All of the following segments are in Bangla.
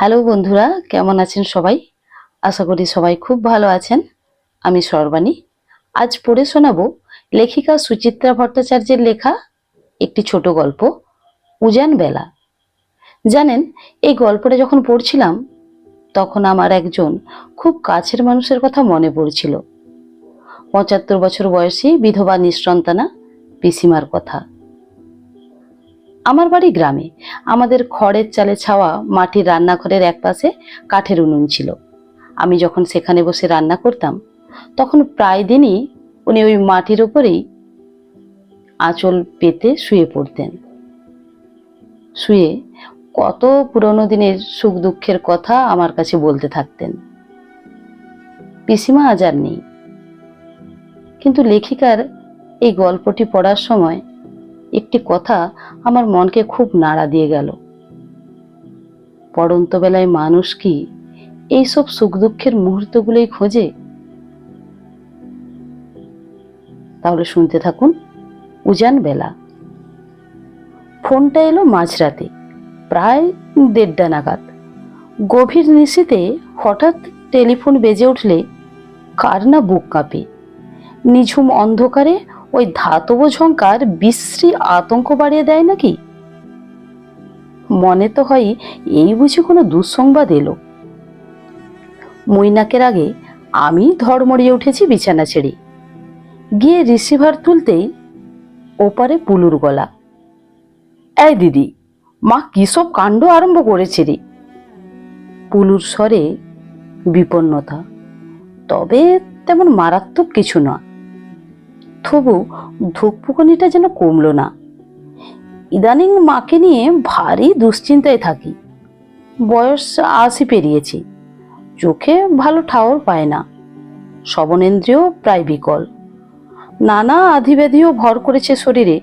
হ্যালো বন্ধুরা, কেমন আছেন সবাই? আশা করি সবাই খুব ভালো আছেন। আমি সর্বাণী। আজ পড়ে শোনাবো লেখিকা সুচিত্রা ভট্টাচার্যের লেখা একটি ছোট গল্প, উজান বেলা। জানেন, এই গল্পটা যখন পড়ছিলাম, তখন আমার একজন খুব কাছের মানুষের কথা মনে পড়ছিল। পঁচাত্তর বছর বয়সী বিধবা নিঃসন্তানা পিসিমার কথা। আমার বাড়ি গ্রামে। আমাদের খড়ের চালে ছাওয়া মাটির রান্নাঘরের একপাশে কাঠের উনুন ছিল। আমি যখন সেখানে বসে রান্না করতাম, তখন প্রায় দিনই উনি ওই মাটির ওপরেই আঁচল পেতে শুয়ে পড়তেন। শুয়ে কত পুরনো দিনের সুখ দুঃখের কথা আমার কাছে বলতে থাকতেন। পিসিমা আজ আর নেই। কিন্তু লেখিকার এই গল্পটি পড়ার সময় একটি কথা আমার মনকে খুব নাড়া দিয়ে গেল। পড়ন্ত বেলায় মানুষ কি এইসব সুখ দুঃখের মুহূর্তগুলোই খোঁজে? তাহলে শুনতে থাকুন, উজান বেলা। ফোনটা এলো মাঝরাতে, প্রায় দেড়টা নাগাদ। গভীর নিশিতে হঠাৎ টেলিফোন বেজে উঠলে, কার না বুক কাঁপে? নিঝুম অন্ধকারে ওই ধাতব ঝঙ্কার বিশ্রী আতঙ্ক বাড়িয়ে দেয় নাকি? মনে তো হয় এই বুঝি কোনো দুঃসংবাদ এলো। মৈনাকের আগে আমি ধড়মড়িয়ে উঠেছি বিছানা ছেড়ে। গিয়ে রিসিভার তুলতেই ওপারে পুলুর গলা। এই দিদি, মা কি সব কাণ্ড আরম্ভ করেছে রে? পুলুর স্বরে বিপন্নতা। তবে তেমন মারাত্মক কিছু নয়। তবু ধূপপুকনিটা যেন কমল না। ইদানিং মাকে নিয়ে ভারী দুশ্চিন্তায় থাকি। বয়স আশি পেরিয়েছি। চোখে ভালো ঠাওর পায় না। শ্রবণেন্দ্রিয় প্রায় বিকল। নানা আধিব্যাধিও ভর করেছে শরীরে।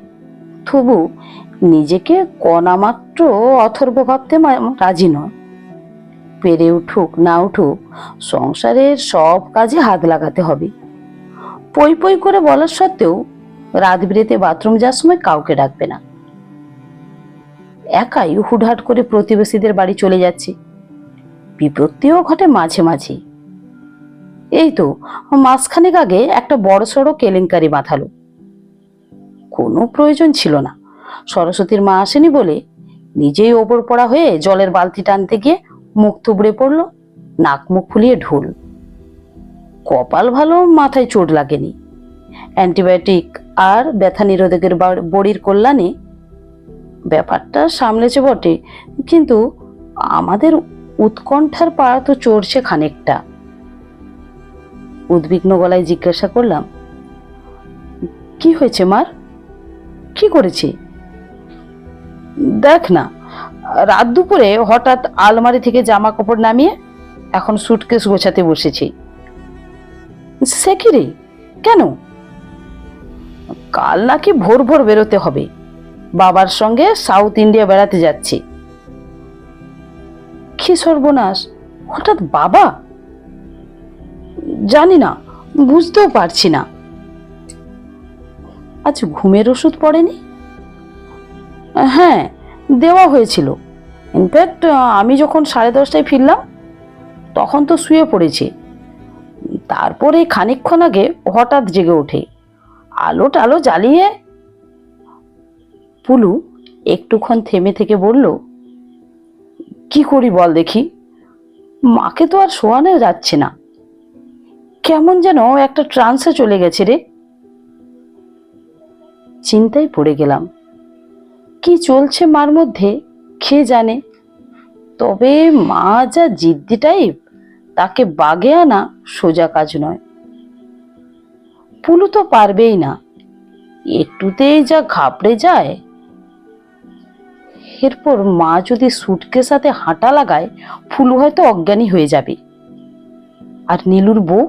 তবু নিজেকে কণামাত্র অথর্ব ভাবতে রাজি নয়। পেরে উঠুক না উঠুক, সংসারের সব কাজে হাত লাগাতে হবে। পই পই করে বলার সত্ত্বেও রাত বিরেতে বাথরুম যাওয়ার সময় কাউকে ডাকবে না। একাই হুটহাট করে প্রতিবেশীদের বাড়ি চলে যাচ্ছে। বিপত্তিও ঘটে মাঝে মাঝে। এই তো মাসখানেক আগে একটা বড় সড়ো কেলেঙ্কারি বাঁধালো। কোনো প্রয়োজন ছিল না। সরস্বতীর মা আসেনি বলে নিজেই ওপর পড়া হয়ে জলের বালতি টানতে গিয়ে মুখ থুবড়ে পড়ল, নাক মুখ ফুলিয়ে ঢোল। কপাল ভালো, মাথায় চোট লাগেনি। অ্যান্টিবায়োটিক আর ব্যথা নিরোধকের বড়ির কল্যাণে ব্যাপারটা সামলেছে বটে, কিন্তু আমাদের উৎকণ্ঠার পাড়া তো চড়ছে খানিকটা। উদ্বিগ্ন গলায় জিজ্ঞাসা করলাম, কি হয়েছে মার? কি করেছে? দেখ না, রাত দুপুরে হঠাৎ আলমারি থেকে জামা কাপড় নামিয়ে এখন সুটকেস গোছাতে বসেছি। সে কি রে কেন? কাল নাকি ভোর ভোর বেরোতে হবে। বাবার সঙ্গে সাউথ ইন্ডিয়া বেড়াতে যাচ্ছি। কি সর্বনাশ? হঠাৎ বাবা? জানি না, বুঝতেও পারছি না। আচ্ছা ঘুমের ওষুধ পড়েনি? হ্যাঁ দেওয়া হয়েছিল। ইনফ্যাক্ট আমি যখন সাড়ে দশটায় ফিরলাম, তখন তো শুয়ে পড়েছে। তারপরে খানিকক্ষণ আগে হঠাৎ জেগে ওঠে। আলো টালো জ্বালিয়ে পুলু একটুক্ষণ থেমে থেকে বলল, কি করি বল দেখি? মাকে তো আর শোয়ানো যাচ্ছে না। কেমন যেন একটা ট্রান্সে চলে গেছে রে। চিন্তায় পড়ে গেলাম। কি চলছে মার মধ্যে, কে জানে? তবে মা যা জিদ্দি টাইপ তাকে বাগে আনা সোজা কাজ নয়। পুলু তো পারবেই না। একটুতেই যা ঘাবড়ে যায়। এরপর মা যদি সুটকে সাথে হাঁটা লাগায় ফুলু হয়তো অজ্ঞানী হয়ে যাবে। আর নীলুর বউ?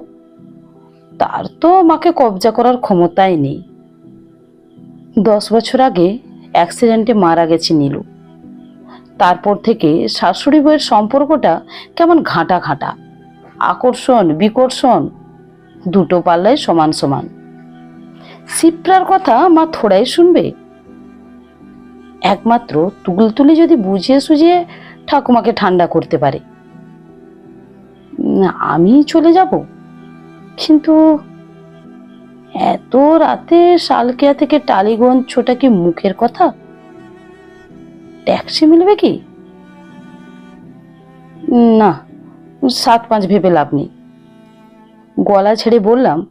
তার তো মাকে কবজা করার ক্ষমতাই নেই। দশ বছর আগে অ্যাক্সিডেন্টে মারা গেছে নীলু। তারপর থেকে শাশুড়ি বউয়ের সম্পর্কটা কেমন ঘাঁটা ঘাঁটা। আকর্ষণ, বিকর্ষণ, দুটো পাল্লায় সমান সমান। সিপ্রার কথা মা থোড়াই শুনবে। একমাত্র তুলতুলি যদি বুঝিয়ে সুঝিয়ে ঠাকুমাকে ঠান্ডা করতে পারে। আমি চলে যাব। কিন্তু এত রাতে শালকিয়া থেকে টালিগঞ্জ ছোটা কি মুখের কথা? ট্যাক্সি মিলবে কি? না সাত পাঁচ ভেবে লাভ নেই। গলা ছেড়ে বললাম,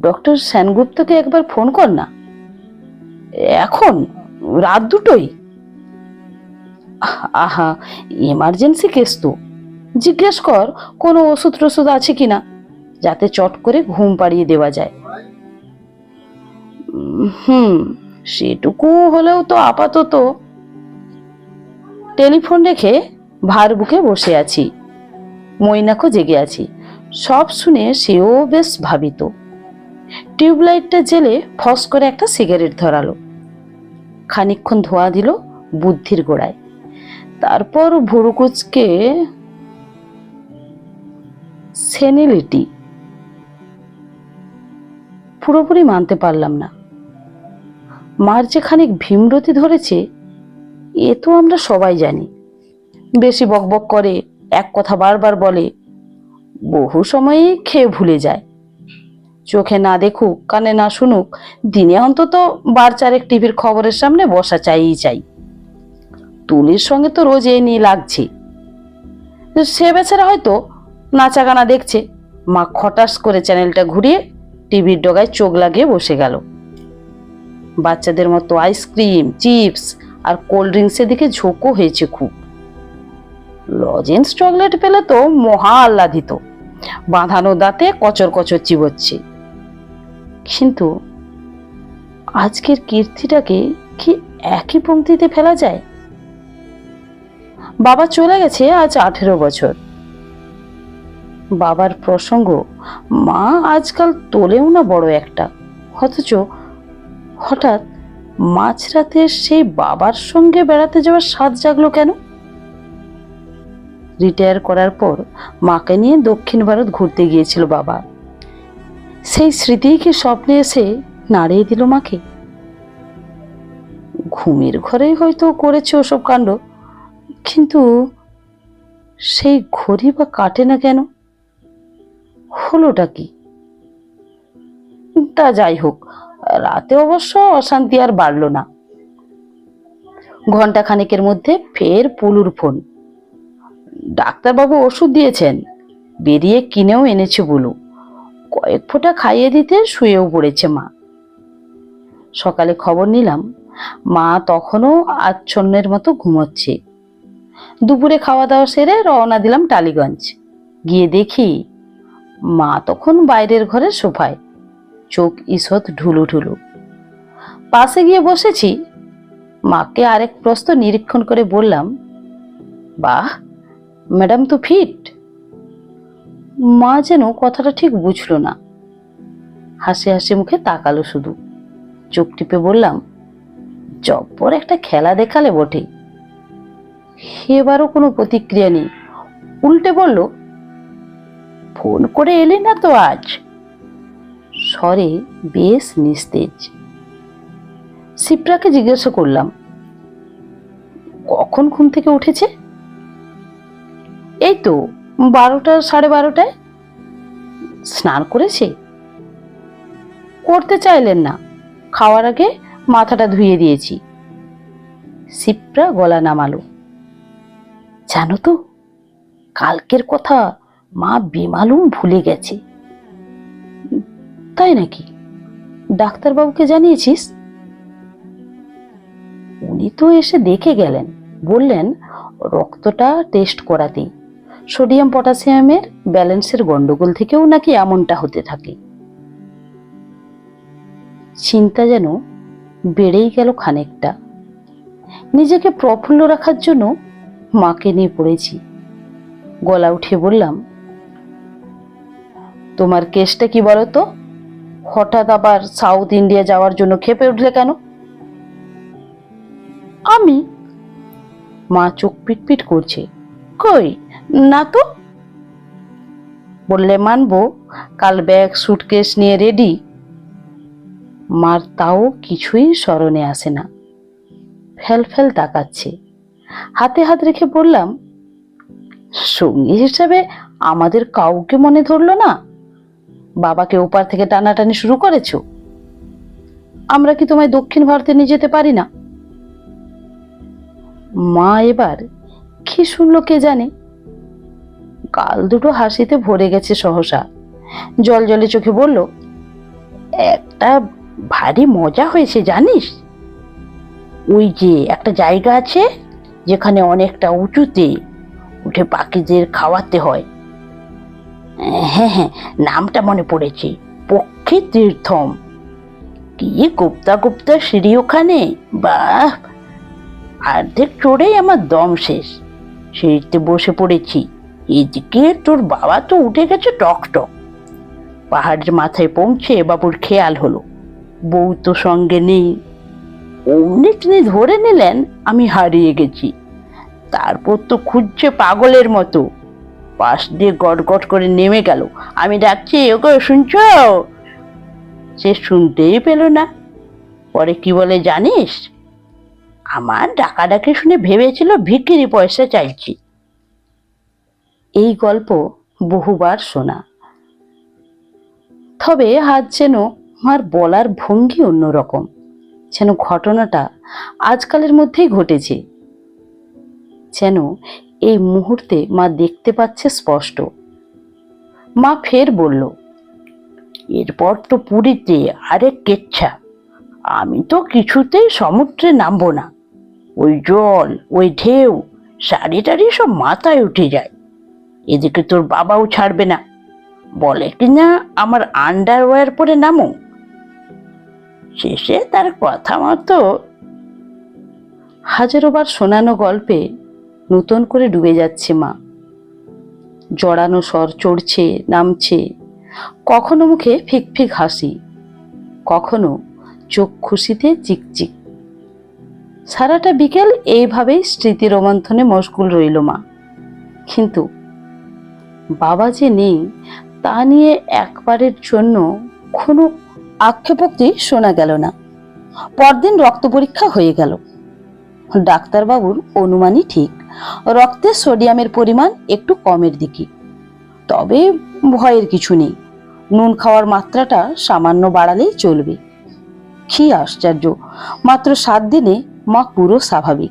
ডক্টর সেনগুপ্তকে একবার ফোন কর না। এখন, রাত দুটোই। আহা এমার্জেন্সি কেস তো। জিজ্ঞেস কর, কোনো ওষুধ টষুধ আছে কিনা যাতে চট করে ঘুম পাড়িয়ে দেওয়া যায়। হুম, সেটুকু হলেও তো আপাতত। টেলিফোন রেখে ভার বুকে বসে আছি। মৈনাকও জেগে আছি। সব শুনে সেও বেশ ভাবিত। টিউবলাইটটা জেলে ফস করে একটা সিগারেট ধরালো। খানিকক্ষণ ধোয়া দিল বুদ্ধির গোড়ায়। তারপর ভুরুকুচকে সেনিলিটি। পুরোপুরি মানতে পারলাম না। মার যে খানিক ভীমরতি ধরেছে, এ তো আমরা সবাই জানি। বেশি বকবক করে, এক কথা বারবার বলে, বহু সময়ই খেয়ে ভুলে যায়। চোখে না দেখুক, কানে না শুনুক, দিনে অন্তত বার চারেক টিভির খবরের সামনে বসা চাইই চাই। তুলির সঙ্গে তো রোজ এই নিয়ে লাগছে। সে বেচারা হয়তো নাচা গানা দেখছে। মা খটাস করে চ্যানেলটা ঘুরিয়ে টিভির ডগায় চোখ লাগিয়ে বসে গেল। বাচ্চাদের মতো আইসক্রিম, চিপস আর কোল্ড ড্রিঙ্কসের দিকে ঝোঁকও হয়েছে খুব। লজেন্স চকলেট পেলে তো মহা আহ্লাদিত। বাঁধানো দাঁতে কচর কচর চিবোচ্ছে। কিন্তু আজকের কীর্তিটাকে কি একই পংক্তিতে ফেলা যায়? বাবা চলে গেছে আজ আঠেরো বছর। বাবার প্রসঙ্গ, মা আজকাল তোলেও না বড় একটা। অথচ হঠাৎ মাঝরাতে সেই বাবার সঙ্গে বেড়াতে যাওয়ার স্বাদ জাগলো কেন? রিটায়ার করার পর মাকে নিয়ে দক্ষিণ ভারত ঘুরতে গিয়েছিল বাবা। সেই স্মৃতিই কি স্বপ্নে এসে নাড়িয়ে দিল মাকে? ঘুমের ঘরেই হয়তো করেছে ওসব কাণ্ড, কিন্তু সেই ঘড়ি বা কাটে না কেন? হলোটা কি? তা যাই হোক, রাতে অবশ্য অশান্তি আর বাড়লো না। ঘণ্টা খানেকের মধ্যে ফের পুলুর ফোন। ডাক্তারবাবু ওষুধ দিয়েছেন। বেরিয়ে কিনেও এনেছে বলু। কয়েক ফোঁটা খাইয়ে দিতে শুয়েও পড়েছে মা। সকালে খবর নিলাম, মা তখনও আচ্ছন্নের মতো ঘুমোচ্ছে। দুপুরে খাওয়া দাওয়া সেরে রওনা দিলাম টালিগঞ্জ। গিয়ে দেখি মা তখন বাইরের ঘরে সোফায়। চোখ ঈষৎ ঢুলু ঢুলু। পাশে গিয়ে বসেছি। মাকে আরেক প্রস্ত নিরীক্ষণ করে বললাম, বাহ ম্যাডাম তো ফিট। মা যেন কথাটা ঠিক বুঝলো না। হাসি হাসি মুখে তাকালো শুধু। চোখ টিপে বললাম, জব্বর একটা খেলা দেখালে বটে। এবারও কোনো প্রতিক্রিয়া নেই। উল্টে বলল, ফোন করে এলে না তো আজ? স্বরে বেশ নিস্তেজ। শিপ্রাকে জিজ্ঞাসা করলাম, কখন ঘুম থেকে উঠেছে? তো বারোটা, সাড়ে বারোটায়? স্নান করেছে? করতে চাইলেন না। খাওয়ার আগে মাথাটা ধুয়ে দিয়েছি। শিপ্রা গলা নামালো। জানো তো, কালকের কথা মা বেমালুম ভুলে গেছে। তাই নাকি? ডাক্তারবাবুকে জানিয়েছিস? উনি তো এসে দেখে গেলেন। বললেন, রক্তটা টেস্ট করাতেই। সোডিয়াম পটাশিয়ামের ব্যালেন্সের গন্ডগোল থেকেও নাকি এমনটা হতে থাকে। চিন্তা যেন বেড়েই গেল খানিকটা। নিজেকে প্রফুল্ল রাখার জন্য মাকে নিয়ে পড়েছি। গলা উঠে বললাম, তোমার কেসটা কি বলো তো হঠাৎ আবার সাউথ ইন্ডিয়া যাওয়ার জন্য খেপে উঠলে কেন? আমি? মা চোখ পিটপিট করছে। কই? না তো। বললে মানবো, কাল ব্যাগ সুটকেস নিয়ে রেডি মার তাও কিছুই স্মরণে আসে না। ফেল ফেল তাকাচ্ছে। হাতে হাত রেখে বললাম, সঙ্গী হিসাবে আমাদের কাউকে মনে ধরলো না? বাবাকে ওপার থেকে টানাটানি শুরু করেছ? আমরা কি তোমায় দক্ষিণ ভারতে নিয়ে যেতে পারি না? মা এবার কি শুনলো কে জানে? গাল দুটো হাসিতে ভরে গেছে সহসা। জল জলে চোখে বলল, একটা ভারী মজা হয়েছে, জানিস? ওই যে একটা জায়গা আছে, যেখানে অনেকটা উঁচুতে উঠে পাখিদের খাওয়াতে হয়। হ্যাঁ হ্যাঁ নামটা মনে পড়েছে, পক্ষী তীর্থম। কি গুপ্তা গুপ্তা সিঁড়ি ওখানে? বাহ! অর্ধেক চড়েই আমার দম শেষ। সিঁড়িতে বসে পড়েছি। এদিকে তোর বাবা তো উঠে গেছে টক টক। পাহাড়ের মাথায় পৌঁছে বাবুর খেয়াল হলো। বউ তো সঙ্গে নেই। অমনি তিনি ধরে নিলেন, আমি হারিয়ে গেছি। তারপর তো খুঁজছে পাগলের মতো। পাশ দিয়ে গট গট করে নেমে গেল। আমি ডাকছি ওকে শুনছ? সে শুনতেই পেল না। পরে কি বলে, জানিস? আমার ডাকাডাকি শুনে ভেবেছিল ভিকিরি পয়সা চাইছি। এই গল্প বহুবার শোনা। তবে আজ যেন আমার বলার ভঙ্গি অন্যরকম, যেন ঘটনাটা আজকালের মধ্যেই ঘটেছে, যেন এই মুহূর্তে মা দেখতে পাচ্ছে স্পষ্ট। মা ফের বলল, এরপর তো পুরীতে আরেক কেচ্ছা, আমি তো কিছুতেই সমুদ্রে নামবো না। ওই জল, ওই ঢেউ শাড়ি টাড়ি সব মাথায় উঠে যায়। এদিকে তোর বাবাও ছাড়বে না। বলে কিনা আমার আন্ডারওয়্যার পরে নামো। শেষে তার কথা মতো হাজারোবার শোনানো গল্পে নতুন করে ডুবে যাচ্ছে মা। জড়ানো স্বর চড়ছে, নামছে। কখনো মুখে ফিক ফিক হাসি, কখনো চোখ খুশিতে চিকচিক। সারাটা বিকেল এইভাবেই স্মৃতি রোমন্থনে মশগুল রইল মা। কিন্তু বাবা যে নেই, তা নিয়ে একবারের জন্য কোনো আক্ষেপোক্তি শোনা গেল না। পরদিন রক্ত পরীক্ষা হয়ে গেল। ডাক্তারবাবুর অনুমানই ঠিক। রক্তে সোডিয়ামের পরিমাণ একটু কমের দিকে। তবে ভয়ের কিছু নেই। নুন খাওয়ার মাত্রাটা সামান্য বাড়ালেই চলবে। কি আশ্চর্য! মাত্র সাত দিনে মা পুরো স্বাভাবিক।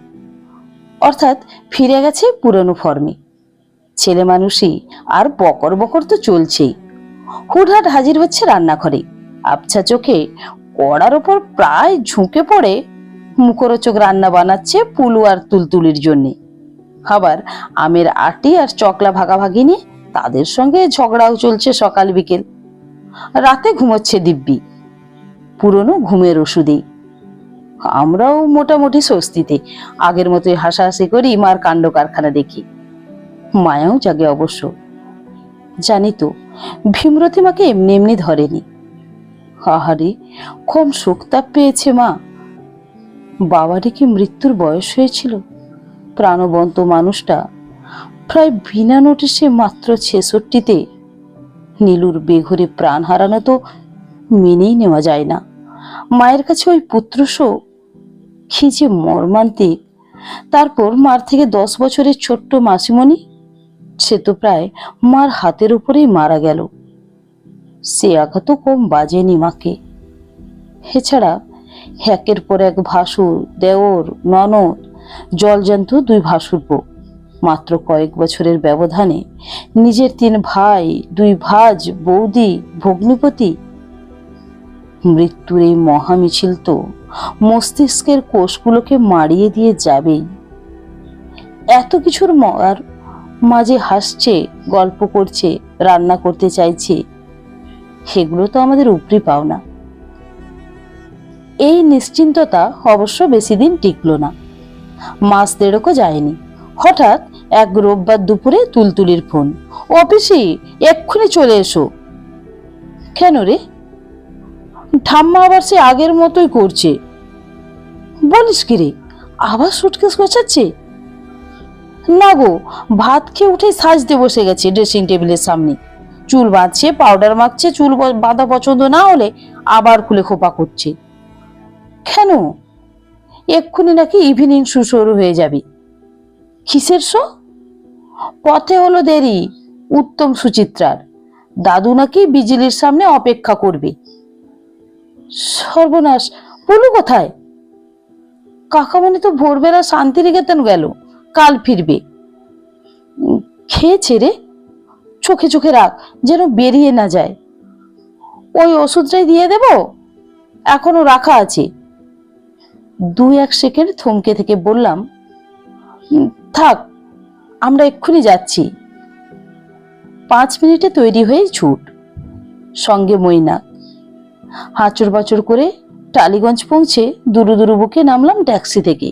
অর্থাৎ ফিরে গেছে পুরনো ফর্মে। ছেলে মানুষই আর বকর বকর তো চলছেই। হুটহাট হাজির হচ্ছে রান্নাঘরে। আবছা চোখে কড়ার ওপর প্রায় ঝুঁকে পড়ে মুখরোচক রান্না বানাচ্ছে পুলু আর তুলতুলির জন্যে। আবার আমের আটি আর চকলা ভাগাভাগি নিয়ে তাদের সঙ্গে ঝগড়াও চলছে সকাল বিকেল। রাতে ঘুমোচ্ছে দিব্যি। পুরনো ঘুমের ওষুধেই। আমরাও মোটামুটি স্বস্তিতে। আগের মতোই হাসাহাসি করি মার কাণ্ড কারখানা দেখি। মায়াও জাগে অবশ্য। জানি তো, ভীমরথী মাকে এমনি এমনি ধরেনি। আহারে, কম শোকতাপ পেয়েছে মা। বাবারই কি মৃত্যুর বয়স হয়েছিল? প্রাণবন্ত মানুষটা প্রায় বিনা নোটিশে মাত্র ছেষট্টিতে। নীলুর বেঘরে প্রাণ হারানো তো মেনেই নেওয়া যায় না। মায়ের কাছে ওই পুত্র শোক কি যে মর্মান্তিক। তারপর মার থেকে দশ বছরের ছোট্ট মাসিমণি সে তো প্রায় মার হাতের উপরেই মারা গেল। সে আঘাতও কম বাজেনি মাকে। এছাড়া একের পর এক ভাসুর, দেওর, ননদ, জলজান্ত দুই ভাসুরপো মাত্র কয়েক বছরের ব্যবধানে নিজের তিন ভাই, দুই ভাজ, বৌদি, ভগ্নিপতি। মৃত্যুর এই মহামিছিল তো মস্তিষ্কের কোষগুলোকে মারিয়ে দিয়ে যাবেই। এত কিছুর মর মাঝে হাসছে, গল্প করছে, রান্না করতে চাইছে, সেগুলো তো আমাদের উপরি পাওনা। এই নিশ্চিন্ততা অবশ্য বেশি দিন টিকল না। মাস দেড়কও যায়নি। হঠাৎ এক রোববার দুপুরে তুলতুলির ফোন, অফিসে, এক্ষুনি চলে এসো। কেন রে? ঠাম্মা আবার সে আগের মতোই করছে। বলিস কি রে? আবার সুটকেস গোছাচ্ছে না গো, ভাত খেয়ে উঠে সাজতে বসে গেছে ড্রেসিং টেবিলের সামনে। চুল বাঁধছে পাউডার মাখছে, চুল বাঁধা পছন্দ না হলে আবার খুলে খোপা করছে। কেন? এক্ষুনি নাকি ইভিনিং শু শুরু হয়ে যাবে। কিসের শো? পথে হলো দেরি, উত্তম সুচিত্রার। দাদু নাকি বিজলির সামনে অপেক্ষা করবে। সর্বনাশ বলু কোথায়? কাকামণি তো ভোরবেলা শান্তিনিকেতন গেল। কাল ফিরবে। উম, খেয়েছে রে। চোখে চোখে রাখ যেন বেরিয়ে না যায়। ওই ওষুধটাই দিয়ে দেব? এখনও রাখা আছে। দুই এক সেকেন্ড থমকে থেকে বললাম থাক আমরা এক্ষুনি যাচ্ছি। পাঁচ মিনিটে তৈরি হয়ে ছুট। সঙ্গে মইনা। হাঁচড় বাচড় করে টালিগঞ্জ পৌঁছে দুরু দুরু বুকে নামলাম ট্যাক্সি থেকে।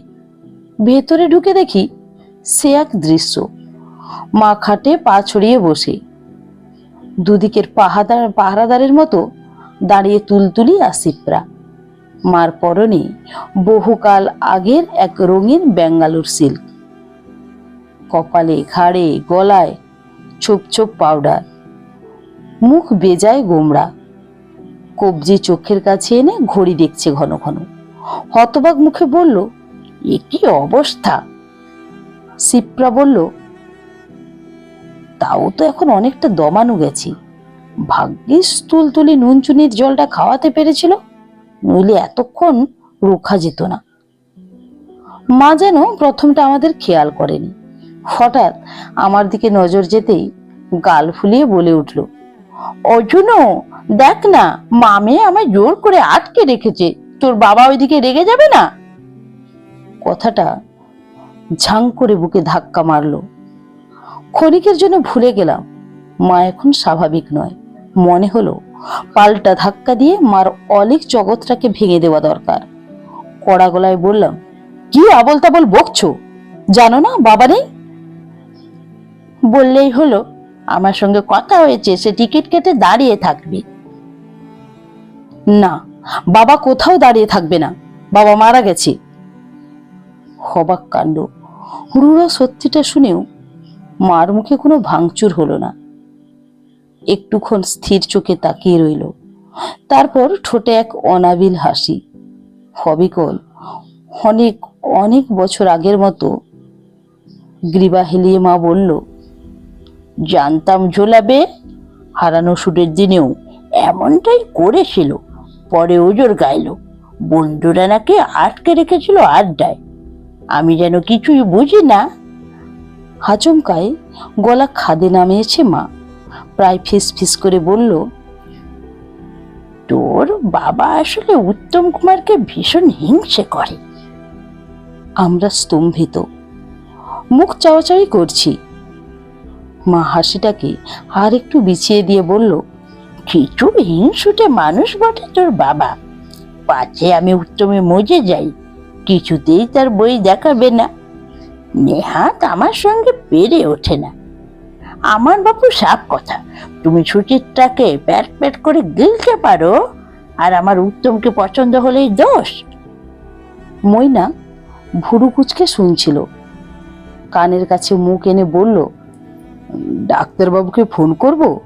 ভেতরে ঢুকে দেখি সে এক দৃশ্য। মা খাটে পা ছড়িয়ে বসে। দুদিকের পাহাদার পাহারাদারের মতো দাঁড়িয়ে তুলতুলি আসিপরা মার পরনে বহুকাল আগের এক রঙিন ব্যাঙ্গালোর সিল্ক। কপালে ঘাড়ে, গলায় ছোপ ছোপ পাউডার। মুখ বেজায় গোমড়া। কবজি চোখের কাছে এনে ঘড়ি দেখছে ঘন ঘন। হতবাক মুখে বলল, এ কি অবস্থা? সিপ্রা বলল, তাও তো এখন অনেকটা দমানো গেছি। ভাগ্যিস তুলতুলি নুন চুনির জলটা খাওয়াতে পেরেছিল, নইলে এতক্ষণ রোখা যেত না। মা যেন প্রথমটা আমাদের খেয়াল করেনি। হঠাৎ আমার দিকে নজর যেতেই গাল ফুলিয়ে বলে উঠল, অর্জুন, দেখ না মামে আমায় জোর করে আটকে রেখেছে। তোর বাবা ওইদিকে রেগে যাবে না? কথাটা ঝাং করে বুকে ধাক্কা মারলো। ক্ষণিকের জন্য ভুলে গেলাম। মা এখন স্বাভাবিক নয়। মনে হলো, পাল্টা ধাক্কা দিয়ে মার অলিক জগৎটাকে ভেঙে দেওয়া দরকার। কড়া গলায় বললাম, কি আবল তাবল বকছো? জানো না বাবা নেই? বললেই হলো, আমার সঙ্গে কথা হয়েছে, সে টিকিট কেটে দাঁড়িয়ে থাকবে। না, বাবা কোথাও দাঁড়িয়ে থাকবে না। বাবা মারা গেছে। হবাক কাণ্ড। রুড়ো সত্যিটা শুনেও মার মুখে কোনো ভাঙচুর হলো না। একটুক্ষণ স্থির চোখে তাকিয়ে রইল। তারপর ঠোঁটে এক অনাবিল হাসি। হবিকল অনেক অনেক বছর আগের মতো গ্রীবা হেলিয়ে মা বলল, জানতাম ঝোলাবে হারানো সুরের দিনেও এমনটাই করেছিল, পরে ওজোর গাইল। বন্ধুরা নাকি আটকে রেখেছিল আড্ডায়। আমি যেন কিছুই বুঝি না। হাচমকায় গলা খাদে নামিয়েছে মা। প্রায় ফিস ফিস করে বলল, তোর বাবা আসলে উত্তম কুমারকে ভীষণ হিংসে করে। আমরা স্তম্ভিত। মুখ চাওয়াচাওয়ি করছি। মা হাসিটাকে আর একটু বিছিয়ে দিয়ে বলল, কিছু হিংসুটে মানুষ বটে তোর বাবা। পাছে আমি উত্তমে মজে যাই। কিছুতেই তার বই দেখাবে না। নেহাত আমার সঙ্গে পেরে ওঠে না। আমার বাপু সাপ কথা, তুমি সুচিত্রাকে প্যাট প্যাট করে গিলতে পারো, আর আমার উত্তমকে পছন্দ হলেই দোষ। মইনা ভুরু কুচকে শুনছিল। কানের কাছে মুখ এনে বলল ডাক্তারবাবুকে ফোন করব?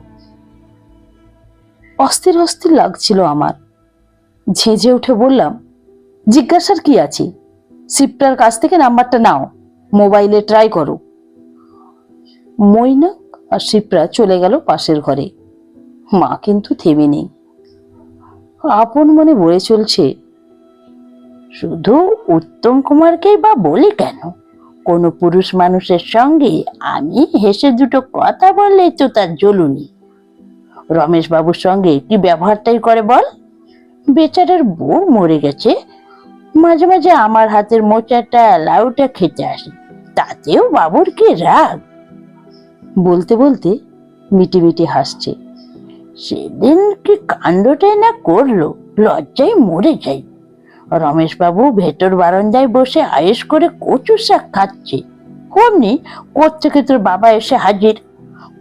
অস্থির অস্থির লাগছিল আমার। ঝেঁঝে উঠে বললাম জিজ্ঞাসার কি আছে? সিপ্টার কাছ থেকে নাম্বারটা নাও। মোবাইলে ট্রাই করো। মইনা আর শিপ্রা চলে গেল পাশের ঘরে। মা কিন্তু থেমে নেই। আপন মনে বলে চলছে, শুধু উত্তম কুমারকেই বা বলি কেন? কোনো পুরুষ মানুষের সঙ্গে আমি হেসে দুটো কথা বললে তো তার জ্বলুনি। রমেশ বাবুর সঙ্গে কি ব্যবহারটাই করে বল? বেচারার বউ মরে গেছে মাঝে মাঝে আমার হাতের মোচাটা লাউটা খেতে আসে। তাতেও বাবুর কি রাগ। বলতে বলতে মিটি মিটি হাসছে। সেদিন কি কাণ্ডটাই না করল? লজ্জায় মরে যাই। রমেশবাবু ভেতর বারান্দায় বসে আয়েস করে কচু শাক খাচ্ছে। অমনি কোত্থেকে তোর বাবা এসে হাজির?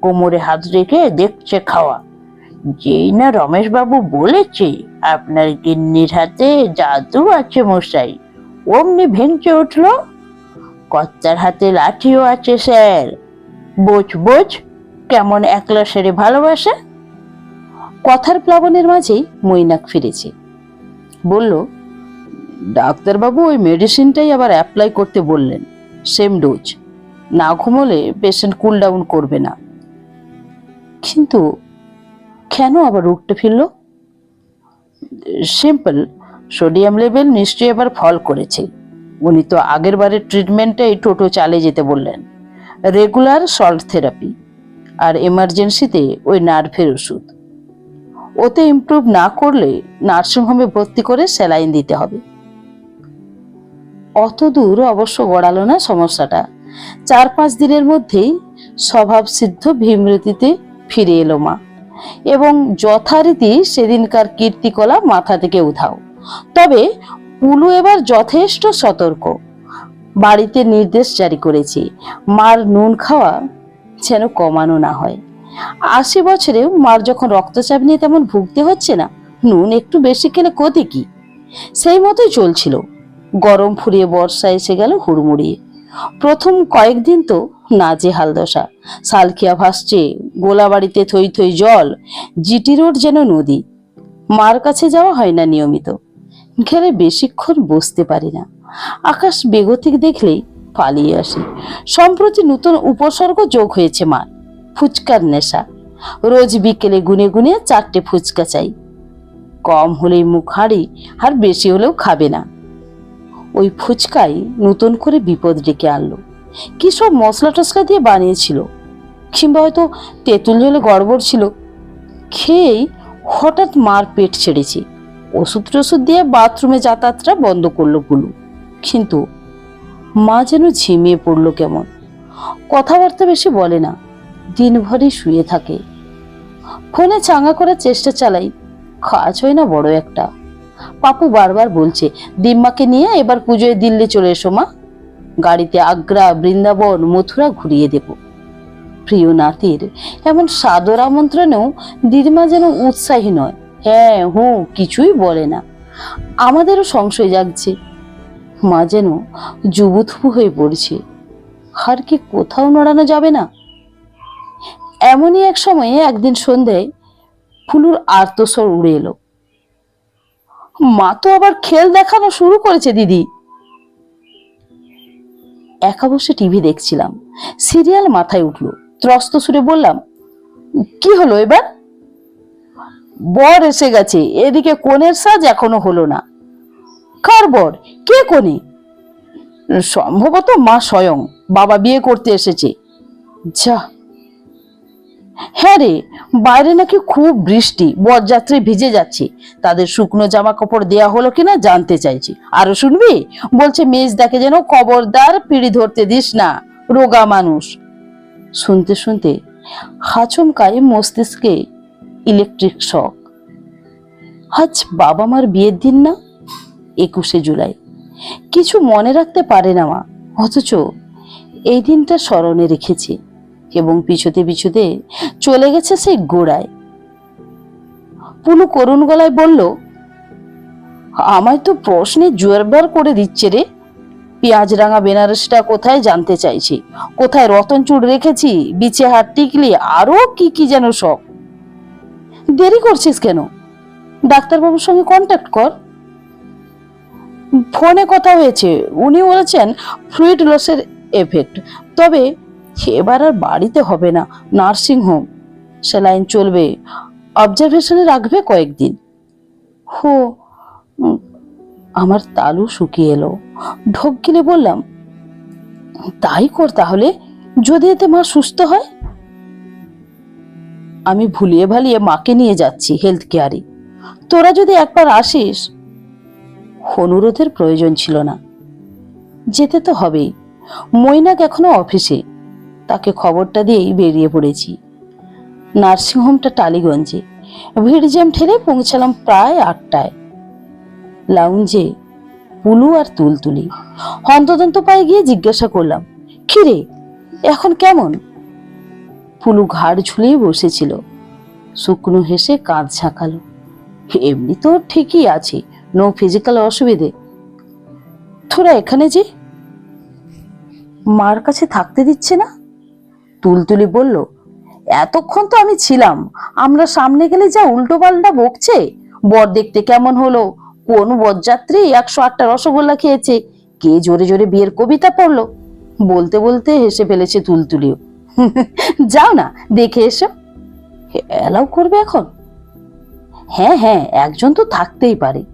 কোমরে হাত রেখে দেখছে খাওয়া। যেই না রমেশবাবু বলেছে, আপনার গিন্নির হাতে জাদু আছে মশাই। অমনি ভেঙচে উঠল। কর্তার হাতে লাঠিও আছে, স্যার। বোঝ বোঝ, কেমন একলা সেরে ভালোবাসা? কথার প্লাবনের মাঝেই মৈনাক ফিরেছে। বলল, ডাক্তারবাবু, ওই মেডিসিনটাই আবার অ্যাপ্লাই করতে বললেন। সেম ডোজ না ঘুমোলে পেশেন্ট কুল ডাউন করবে না। কিন্তু কেন আবার উঠতে ফিরল? সিম্পল, সোডিয়াম লেভেল নিশ্চয়ই এবার ফল করেছে। উনি তো আগের বারের ট্রিটমেন্টে টোটো চালিয়ে যেতে বললেন। রেগুলার সল্ট থেরাপি আর এমার্জেন্সিতে ওই নার্ভের ওষুধ। ওতে ইমপ্রুভ না করলে নার্সিংহোমে ভর্তি করে স্যালাইন দিতে হবে। অত দূর অবশ্য গড়ালো না সমস্যাটা। চার পাঁচ দিনের মধ্যেই স্বভাবসিদ্ধ ভীমরতিতে ফিরে এলো মা। এবং যথারীতি সেদিনকার কীর্তিকলা মাথা থেকে উধাও। তবে পুলু এবার যথেষ্ট সতর্ক। বাড়িতে নির্দেশ জারি করেছি, মার নুন খাওয়া যেন কমানো না হয়। আশি বছরেও মার যখন রক্তচাপ নিয়ে তেমন ভুগতে হচ্ছে না, নুন একটু বেশি খেলে ক্ষতি কি? সেই মতোই চলছিল। গরম ফুরিয়ে বর্ষা এসে গেল হুড়মুড়িয়ে। প্রথম কয়েকদিন তো নাজে হালদশা সালখিয়া ভাসছে, গোলাবাড়িতে থই থই জল, জিটি রোড যেন নদী। মার কাছে যাওয়া হয় না নিয়মিত। গেলে বেশিক্ষণ বসতে পারি না। আকাশ বেগতিক দেখলেই পালিয়ে আসি। সম্প্রতি নতুন উপসর্গ যোগ হয়েছে মার, ফুচকার নেশা। রোজ বিকেলে গুনে গুনে চারটে ফুচকা চাই। কম হলেই মুখ হাঁড়ি, আর বেশি হলেও খাবে না। ওই ফুচকাই নতুন করে বিপদ ডেকে আনলো। কি সব মশলা টসলা দিয়ে বানিয়েছিল? কিংবা হয়তো তেঁতুল জলে গড়বড় ছিল? খেয়েই হঠাৎ মার পেট ছেড়েছে। ওষুধ টষুধ দিয়ে বাথরুমে যাতায়াতটা বন্ধ করল গুলু কিন্তু মা যেন ঝিমিয়ে পড়ল কেমন? কথাবার্তা বেশি বলে না, দিনভরই শুয়ে থাকে। ফোনে চাঙ্গা করার চেষ্টা চালাই, কাজ হয় না বড় একটা। পাপু বারবার বলছে দিম্মাকে নিয়ে এবার পুজোয় দিল্লি চলে এসো মা। গাড়িতে আগ্রা, বৃন্দাবন, মথুরা ঘুরিয়ে দেব। প্রিয় নাতির এমন সাদর আমন্ত্রণেও দিদিমা যেন উৎসাহী নয়। হ্যাঁ হু, কিছুই বলে না। আমাদেরও সংশয় জাগছে। মা যেন যুবুথুবু হয়ে পড়ছে। আর কি কোথাও নড়ানো যাবে না। এমনই এক সময়ে একদিন সন্ধ্যায় ফুলুর আর্তস্বর উড়ে এলো। মা তো আবার খেল দেখানো শুরু করেছে, দিদি। একা বসে টিভি দেখছিলাম। সিরিয়াল মাথায় উঠল। ত্রস্ত সুরে বললাম, কি হলো এবার? বর এসে গেছে। এদিকে কোণের সাজ এখনও হলো না। কার বর? কে কোণে সম্ভবত মা স্বয়ং। বাবা বিয়ে করতে এসেছে। যা হ্যাঁ রে, বাইরে নাকি খুব বৃষ্টি, বরযাত্রী ভিজে যাচ্ছে। তাদের শুকনো জামা কাপড় দেয়া হলো কিনা জানতে চাইছি। আরও শুনবি? বলছে, মেজ দেখে যেন কবরদার পিড়ি ধরতে দিস না, রোগা মানুষ। শুনতে শুনতে হাচমকায় মস্তিষ্কে ইলেকট্রিক শক আজ বাবা মার বিয়ের দিন না? একুশে জুলাই। কিছু মনে রাখতে পারে না মা। অথচ এই দিনটা স্মরণে রেখেছে। এবং পিছুতে পিছুতে চলে গেছে সেই গোড়ায়। পুলু করুণ গলায় বলল, আমায় তো প্রশ্নে জোরবার করে দিচ্ছে রে। পেঁয়াজ রাঙা বেনারসটা কোথায় জানতে চাইছি? কোথায় রতনচুড় রেখেছি? বিছে হাত টিকলি আরও কি কি যেন সব। দেরি করছিস কেন? ডাক্তারবাবুর সঙ্গে কন্ট্যাক্ট কর। ফোনে কথা হয়েছে। উনি বলেছেন ফ্লুইড লসের এফেক্ট তবে এবার আর বাড়িতে হবে না নার্সিং হোম স্যালাইন চলবে। অবজারভেশনে রাখবে কয়েকদিন। হো আমার তালু শুকিয়ে এলো। ঢোক গিলে বললাম, তাই কর তাহলে, যদি এতে মা সুস্থ হয়? আমি ভুলিয়ে ভালিয়ে মাকে নিয়ে যাচ্ছি হেলথ কেয়ারে তোরা যদি একবার আসিস, অনুরোধের প্রয়োজন ছিল না। যেতে তো হবেই। মৈনাক এখনও অফিসে তাকে খবরটা দিয়েই বেরিয়ে পড়েছি। নার্সিংহোমটা টালিগঞ্জে। ভিড় জ্যাম ঠেলে পৌঁছালাম প্রায় আটটায়। লাউঞ্জে পুলু আর তুলতুলি। হন্তদন্ত পায়ে গিয়ে জিজ্ঞাসা করলাম, কিরে, এখন কেমন? পুলু ঘাড় ঝুলিয়ে বসেছিল। শুকনো হেসে কাঁধ ঝাঁকালো। এমনি তো ঠিকই আছে নো ফিজিক্যাল অসুবিধে। তোরা এখানে যে? মার কাছে থাকতে দিচ্ছে না? তুলতুলি বলল, এতক্ষণ তো আমি ছিলাম, আমরা সামনে গেলে যা উল্টো পাল্টা বকছে। বর দেখতে কেমন হলো? কোন বরযাত্রী একশো আটটা রসগোল্লা খেয়েছে? কে জোরে জোরে বিয়ের কবিতা পড়ল? বলতে বলতে হেসে ফেলেছে তুলতুলিও। যাও না, দেখে এসো। অ্যালাউ করবে এখন? হ্যাঁ হ্যাঁ একজন তো থাকতেই পারে।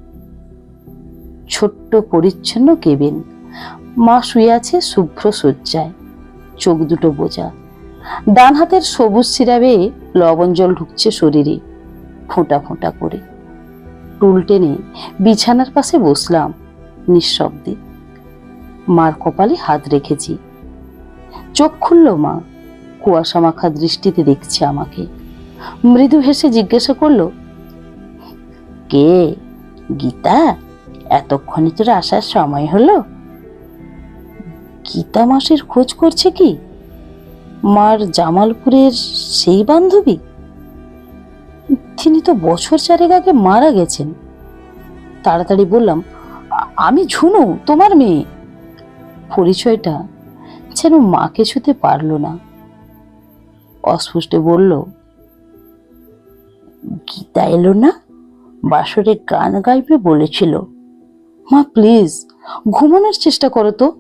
ছোট্ট পরিচ্ছন্ন কেবিন। মা শুয়ে আছে শুভ্র শয্যায়। চোখ দুটো বোঝা। ডান হাতের সবুজ সিরাবে লবণ জল ঢুকছে শরীরে। ফোঁটা ফোঁটা করে। টুল টেনে বিছানার পাশে বসলাম নিঃশব্দে। মার কপালে হাত রেখেছি। চোখ খুলল মা। কুয়াশা মাখা দৃষ্টিতে দেখছে আমাকে। মৃদু হেসে জিজ্ঞাসা করল, কে? গীতা? এতক্ষণে তোর আসার সময় হলো? গীতা মাসের খোঁজ করছে কি? মার জামালপুরের সেই বান্ধবী? তিনি তো বছর চারেক আগে মারা গেছেন। তাড়াতাড়ি বললাম, আমি ঝুনু, তোমার মেয়ে। পরিচয়টা যেন মাকে ছুতে পারল না। অস্পষ্টে বলল গীতা এলো না? বাসরে গান গাইবে বলেছিল। মা, প্লিজ, ঘুমানোর চেষ্টা করো তো।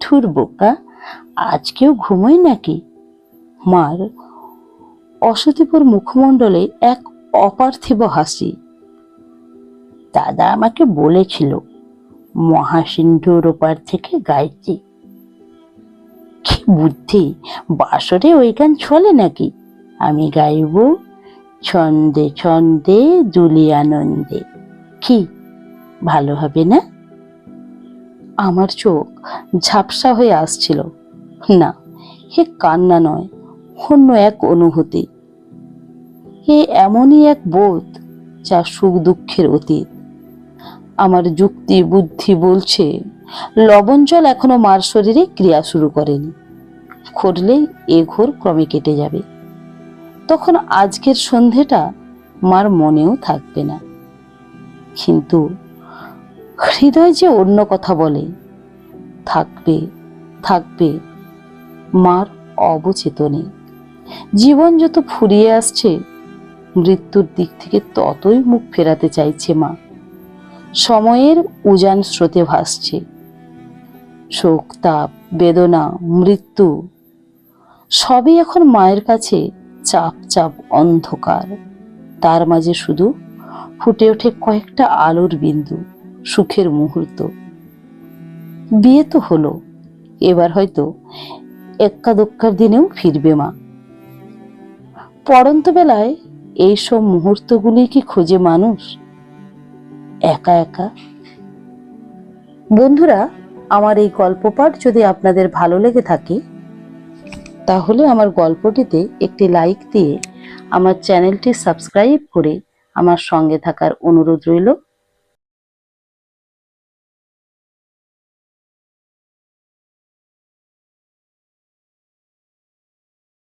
ধুর বোকা আজকেও ঘুমোয় নাকি? মার অসতিপুর মুখমণ্ডলে এক অপার্থিব হাসি। দাদা আমাকে বলেছিল, মহাসিন্ধুর ওপার থেকে গাইছি। কি বুদ্ধি বাসরে ওই গান চলে নাকি? আমি গাইব, ছন্দে ছন্দে দুলি আনন্দে কি, ভালো হবে না? আমার চোখ ঝাপসা হয়ে আসছিল। না, হে কান্না নয়, অন্য এক অনুভূতি। এ এমনই এক বোধ যা সুখ দুঃখের অতীত। আমার যুক্তি বুদ্ধি বলছে, লবণ জল এখনও মার শরীরে ক্রিয়া শুরু করেনি। করলেই এ ঘোর ক্রমে কেটে যাবে। তখন আজকের সন্ধেটা মার মনেও থাকবে না। কিন্তু হৃদয় যে অন্য কথা বলে, থাকবে থাকবে মার অবচেতনে। জীবন যত ফুরিয়ে আসছে, মৃত্যুর দিক থেকে ততই মুখ ফেরাতে চাইছে মা। সময়ের উজান স্রোতে ভাসছে। শোক, তাপ, বেদনা, মৃত্যু, সবই এখন মায়ের কাছে চাপ চাপ, অন্ধকার। তার মাঝে শুধু ফুটে ওঠে কয়েকটা আলোর বিন্দু, সুখের মুহূর্ত। বিয়ে তো হলো, এবার হয়তো এক্কা দোক্কার দিনেও ফিরবে মা। পড়ন্ত বেলায় এইসব মুহূর্তগুলি কি খোঁজে মানুষ? একা একা? বন্ধুরা, আমার এই গল্প পাঠ যদি আপনাদের ভালো লেগে থাকে, তাহলে আমার গল্পটিতে একটি লাইক দিয়ে আমার চ্যানেলটি সাবস্ক্রাইব করে আমার সঙ্গে থাকার অনুরোধ রইল।